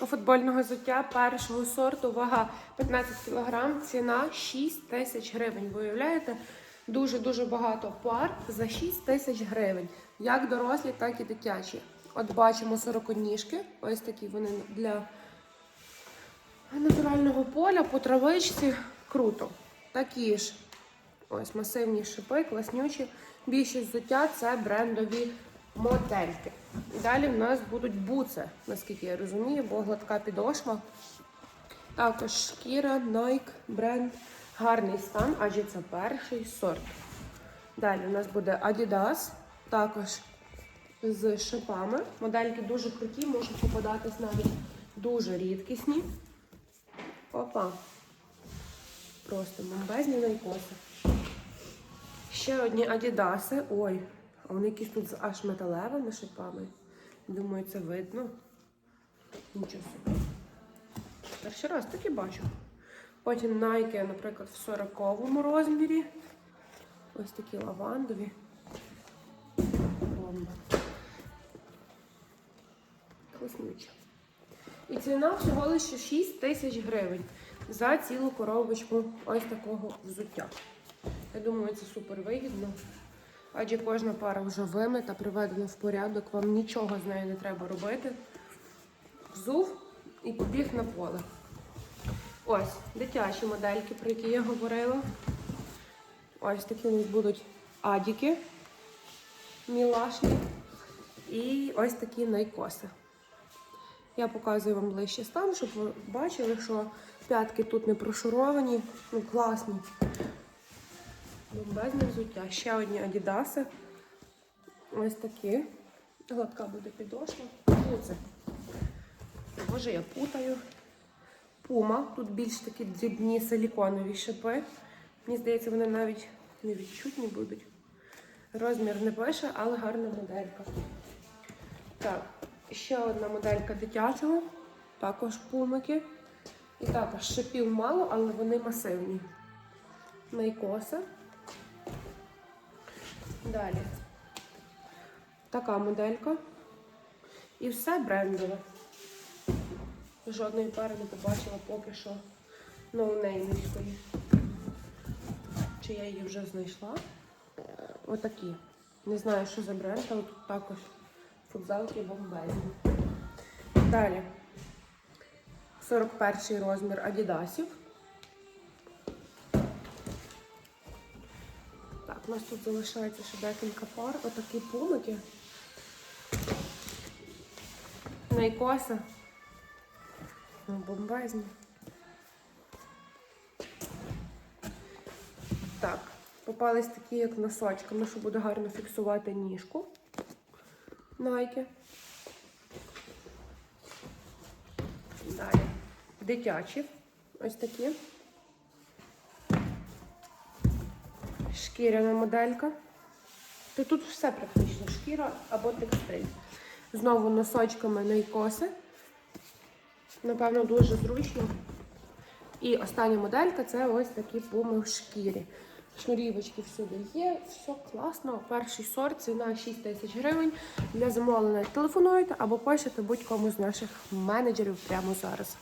Футбольного взуття першого сорту, вага 15 кг, ціна 6 тисяч гривень. Ви уявляєте? Дуже-дуже багато пар за 6 тисяч гривень. Як дорослі, так і дитячі. От бачимо сороконіжки. Ось такі вони для натурального поля по травичці. Круто. Такі ж ось масивні шипи, класнючі. Більшість взуття це брендові модельки. Далі в нас будуть буци, наскільки я розумію, бо гладка підошва. Також шкіра, Nike, бренд, гарний стан, адже це перший сорт. Далі у нас буде Adidas, також з шипами. Модельки дуже круті, можуть попадатись навіть дуже рідкісні. Опа. Просто бомбезні найкоси. Ще одні Адідаси. Ой, а вони якісь тут з аж металевими шипами. Думаю, це видно. Нічого собі. Перший раз таки бачу. Потім Nike, наприклад, в 40 розмірі. Ось такі лавандові. Бомба. Класнючі. І ціна всього лише 6 тисяч гривень за цілу коробочку ось такого взуття. Я думаю, це супер вигідно. Адже кожна пара вже вимита, приведена в порядок, вам нічого з нею не треба робити. Взув і побіг на поле. Ось дитячі модельки, про які я говорила. Ось такі у нас будуть адіки мілашні. І ось такі найкоси. Я показую вам ближче стан, щоб ви бачили, що п'ятки тут не прошуровані, ну класні. Бомбезне взуття. Ще одні адідаси. Ось такі. Гладка буде підошва. Ну, це. Боже, я путаю. Пума. Тут більш такі дрібні силіконові шипи. Мені здається, вони навіть не будуть. Розмір не пише, але гарна моделька. Так, ще одна моделька дитячого. Також пумики. І також шипів мало, але вони масивні. Найкоса. Далі. Така моделька. І все брендове. Жодної пари не побачила поки що ноунеймівської. Чи я її вже знайшла? Отакі. Не знаю, що за бренд, але тут також футзалки бомбезні. Далі. 41 розмір Адідасів. У нас тут залишається ще декілька пар. Отакі пумики. Найкоса. Ну, бомбезні. Так, попались такі, як носочками, що буде гарно фіксувати ніжку. Найки. Далі. Дитячі. Ось такі. Шкіряна моделька. Та тут все практично шкіра або текстиль. Знову носочками найкоси. Напевно, дуже зручно. І остання моделька це ось такі пуми в шкірі. Шнурівочки всюди є, все класно. Перший сорт, ціна 6 тисяч гривень. Для замовлення телефонуйте або пишете будь-кому з наших менеджерів прямо зараз.